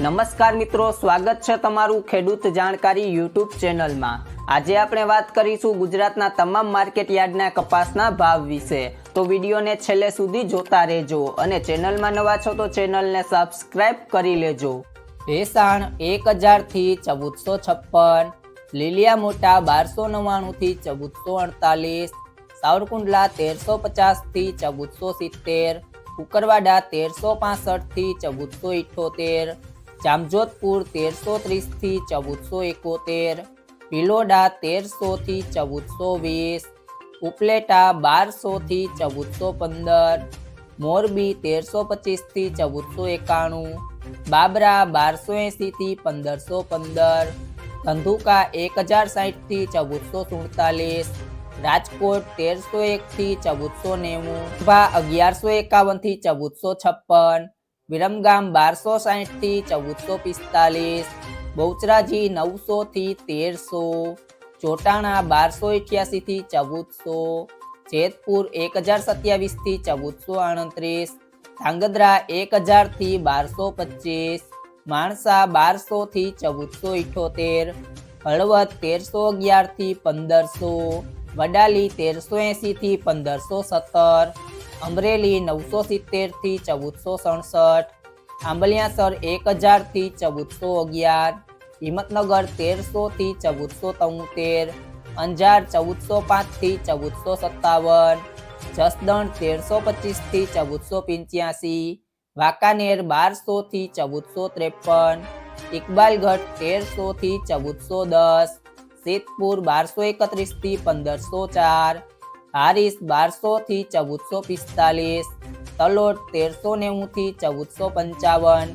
નમસ્કાર મિત્રો, સ્વાગત છે તમારું ખેડૂત જાણકારી યુટ્યુબ ચેનલમાં. આજે આપણે વાત કરીશું ગુજરાતના તમામ માર્કેટ યાર્ડના કપાસના ભાવ વિશે. તો વિડીયોને છેલ્લે સુધી જોતા રહેજો અને ચેનલમાં નવા છો તો ચેનલને સબસ્ક્રાઇબ કરી લેજો. ભેસાણ એક હજારથી ચૌદસો છપ્પન, લીલિયા મોટા બારસો નવ્વાણુંથી ચૌદસો અડતાલીસ, સાવરકુંડલા તેરસો પચાસથી ચૌદસો સિત્તેર, કુકરવાડા તેરસો પાસઠથી ચૌદસો ઇઠ્ઠોતેર જામજોધપુર તેરસો ત્રીસથી ચૌદસો એકોતેર, ભિલોડા તેરસોથી ચૌદસો વીસ, ઉપલેટા બારસોથી ચૌદસો પંદર, મોરબી તેરસો પચીસથી ચૌદસો એકાણું, બાબરા બારસો એંસીથી પંદરસો પંદર, ધંધુકા એક હજાર સાહીઠથી ચૌદસો સુડતાલીસ, રાજકોટ તેરસો એકથી ચૌદસો નેવું અગિયારસો એકાવનથી ચૌદસો છપ્પન વિરમગામ બારસો સાહીઠથી ચૌદસો પિસ્તાલીસ, બહુચરાજી નવસોથી તેરસો, ચોટાણા બારસો અઠ્યાસીથી ચૌદસો, જેતપુર એક હજાર સત્યાવીસથી ચૌદસો આડત્રીસ ધાંગધ્રા એક હજારથી બારસો પચીસ, માણસા બારસોથી ચૌદસો ઇઠોતેર, હળવદ તેરસો અગિયારથી પંદરસો, વડાલી તેરસો એંસીથી પંદરસો સત્તર અમરેલી નવસો સિત્તેરથી ચૌદસો સડસઠ, આંબલિયાસર એક હજારથી ચૌદસો અગિયાર, હિંમતનગર તેરસોથી ચૌદસો તોતેર, અંજાર ચૌદસો પાંચથી ચૌદસો સત્તાવન, જસદણ તેરસો પચીસથી ચૌદસો પંચ્યાસી, વાંકાનેર બારસોથી ચૌદસો ત્રેપન, ઇકબાલગઢ તેરસોથી ચૌદસો દસ, સિદ્ધપુર બારસો એકત્રીસથી પંદરસો ચાર હારીસ બારસોથી ચૌદસો પિસ્તાલીસ તલોટ તેરસો નેવુંથી ચૌદસો પંચાવન,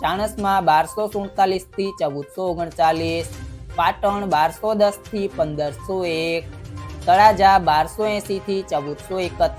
ચાણસમાં બારસો સુડતાલીસથી ચૌદસો ઓગણચાલીસ, પાટણ બારસો દસથી પંદરસો એક, તળાજા બારસો એંસીથી ચૌદસો એકત્રીસ.